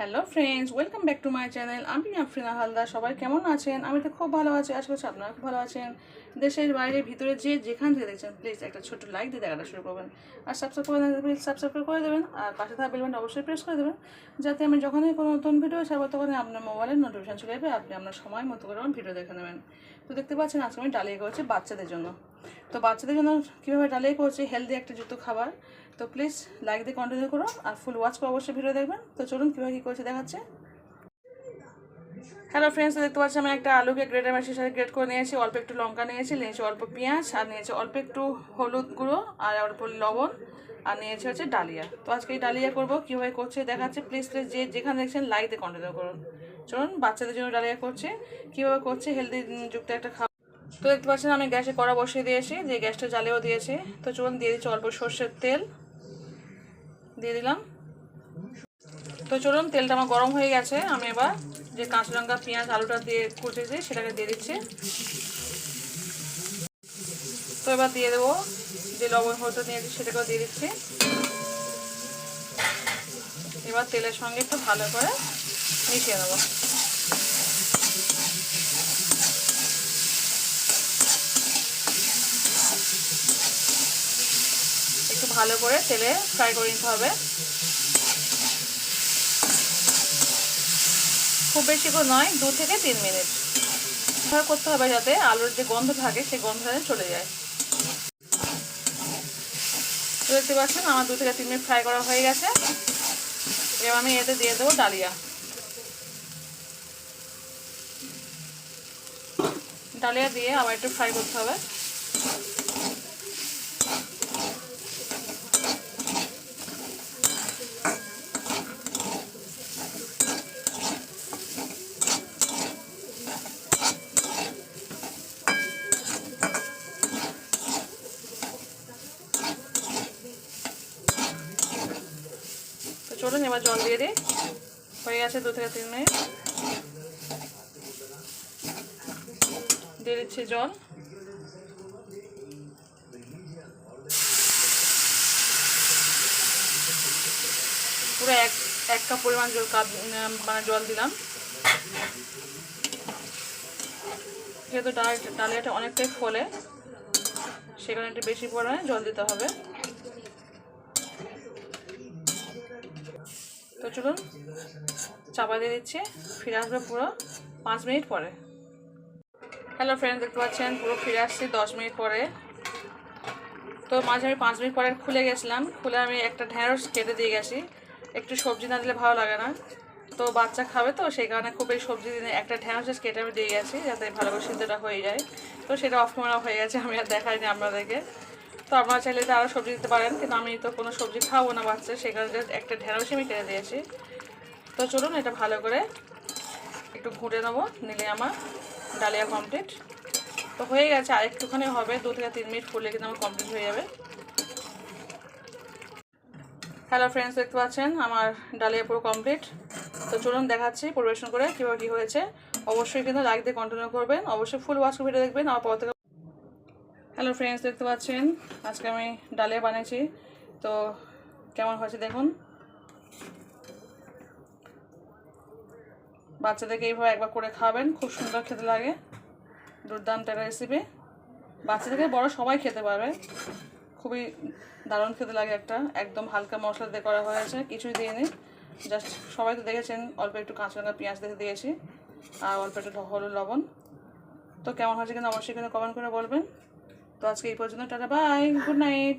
Hello friends welcome back to my channel আমি আফরিনা হালদার সবাই কেমন আছেন? আমি তো খুব ভালো আছি। আশা করছি আপনারা খুব ভালো আছেন। দেশের বাইরে, ভিতরে যে যেখান থেকে দেখছেন প্লিজ একটা ছোট্ট লাইক দিয়ে দেখাটা শুরু করবেন। আর সাবস্ক্রাইব করে প্লিজ সাবস্ক্রাইব করে দেবেন। আর পাশে থাকা বেলবেনটা অবশ্যই প্রেস করে দেবেন। যাতে আমি যখনই কোনো নতুন ভিডিও ছাড়বো, তখনই আপনার মোবাইলের নোটিফিকেশন চলে যাবে আপনি আপনার সময় মতো করে ভিডিও দেখে নেবেন। তো দেখতে পাচ্ছেন, আজকে আমি ডালিয়ে করেছি বাচ্চাদের জন্য। তো বাচ্চাদের জন্য কীভাবে ডালিয়া করছি হেলদি একটা যুক্ত খাবার, তো প্লিজ লাইক দিয়ে কন্টিনিউ করুন আর ফুল ওয়াচ করে অবশ্যই ভিডিও দেখবেন। তো চলুন কীভাবে কী করছে দেখাচ্ছে। হ্যালো ফ্রেন্ডস দেখতে পাচ্ছি আমি একটা আলুকে গ্রেটার মেশিনের সাথে গ্রেট করে নিয়েছি, অল্প একটু লঙ্কা নিয়েছি নিয়েছি অল্প পেঁয়াজ আর নিয়েছি অল্প একটু হলুদ গুঁড়ো আর অল্প লবণ আর নিয়েছি হচ্ছে ডালিয়া। তো আজকে এই ডালিয়া করব, কীভাবে করছে দেখাচ্ছে প্লিজ প্লিজ যে যেখানে দেখছেন লাইক দিয়ে কন্টিনিউ করুন। চলুন বাচ্চাদের জন্য ডালিয়া করছে, কীভাবে করছে হেলদি যুক্ত একটা তো দেখতে পাচ্ছেন আমি গ্যাসে কড়া বসিয়ে দিয়েছি, যে গ্যাসটা জ্বালিয়েও দিয়েছি। তো চলুন দিয়ে দিচ্ছি অল্প সর্ষের তেল। দিয়ে দিলাম। তো চলুন, তেলটা আমার গরম হয়ে গেছে। আমি এবার যে কাঁচা লঙ্কা পেঁয়াজ, আলুটা দিয়ে কুচেছি সেটাকে দিয়ে দিচ্ছি। তো এবার দিয়ে দেবো যে লবণ হলুদ নিয়েছি, সেটাকেও দিয়ে দিচ্ছি। এবার তেলের সঙ্গে একটু ভালো করে মিশিয়ে দেবো একটু ভালো করে তেলে ফ্রাই করে নিতে হবে। খুব বেশি করে নয়, দু থেকে তিন মিনিট। ব্যবহার করতে হবে যাতে আলুর যে গন্ধ থাকে, সেই গন্ধ যেন চলে যায়। তো দেখতে পাচ্ছেন, আমার দু থেকে তিন মিনিট ফ্রাই করা হয়ে গেছে। এবার আমি এতে দিয়ে দেবো ডালিয়া। ডালিয়া দিয়ে আবার একটু ফ্রাই করতে হবে। চলুন এবার জল দিয়ে দিই হয়ে গেছে দু থেকে তিন মিনিট। দিয়ে দিচ্ছি জল। পুরো এক এক কাপ পরিমাণ জল কাপ মানে জল দিলাম। যেহেতু ডাল, ডালিয়াটা অনেকটাই ফলে, সেখানে একটু বেশি পরিমাণে জল দিতে হবে। তো চলুন চাপা দিয়ে দিচ্ছি। ফিরে আসবে পুরো পাঁচ মিনিট পরে। হ্যালো ফ্রেন্ড দেখতে পাচ্ছেন, পুরো ফিরে আসছি দশ মিনিট পরে। তো মাঝে আমি পাঁচ মিনিট পরে খুলে গেছিলাম। খুলে আমি একটা ঢ্যাঁড়স কেটে দিয়ে গেছি। একটু সবজি না দিলে ভালো লাগে না। তো বাচ্চা খাবে তো, সেই কারণে খুব এই সবজি দিনে একটা ঢ্যাঁড়স কেটে আমি দিয়ে গেছি, যাতে ভালো করে সিদ্ধটা হয়ে যায়। তো সেটা অফ হয়ে গেছে, আমি আর দেখাইনি আপনাদেরকে। তো আপনারা চাইলে তো আরও সবজি দিতে পারেন, কিন্তু আমি তো কোনো সবজি খাব না বাচ্চা সেই কারণে একটা ঢেঁড়সই আমি কেটে দিয়েছি। তো চলুন এটা ভালো করে একটু ঘুটে নেব, নিলে আমার ডালিয়া কমপ্লিট তো হয়ে গেছে, আর একটুখানি হবে, দু থেকে তিন মিনিট ফুলে কিন্তু আমার কমপ্লিট হয়ে যাবে। হ্যালো ফ্রেন্ডস দেখতে পাচ্ছেন, আমার ডালিয়া পুরো কমপ্লিট তো চলুন দেখাচ্ছি পরিবেশন করে কীভাবে কী হয়েছে। অবশ্যই কিন্তু লাইক দিয়ে কন্টিনিউ করবেন, অবশ্যই ফুল ওয়াশ ভিডিও দেখবেন, আমার পর থেকে হ্যালো ফ্রেন্ডস দেখতে পাচ্ছেন? আজকে আমি ডালিয়া বানিয়েছি। তো কেমন হয়েছে দেখুন। বাচ্চাদেরকে এইভাবে একবার করে খাবেন, খুব সুন্দর খেতে লাগে। দুর্দান্ত একটা রেসিপি বাচ্চাদেরকে বড় সবাই খেতে পারবে। খুবই দারুণ খেতে লাগে একটা। একদম হালকা মশলা দিয়ে করা হয়েছে, কিছুই দিইনি। জাস্ট সবাই তো দেখেছেন, অল্প একটু কাঁচা লঙ্কা, পেঁয়াজ দেখে দিয়েছি। আর অল্প একটু হলুদ লবণ। তো কেমন হয়েছে কিন্তু অবশ্যই কিন্তু কমেন্ট করে বলবেন। তো আজকে এই পর্যন্ত টাটা বাই গুড নাইট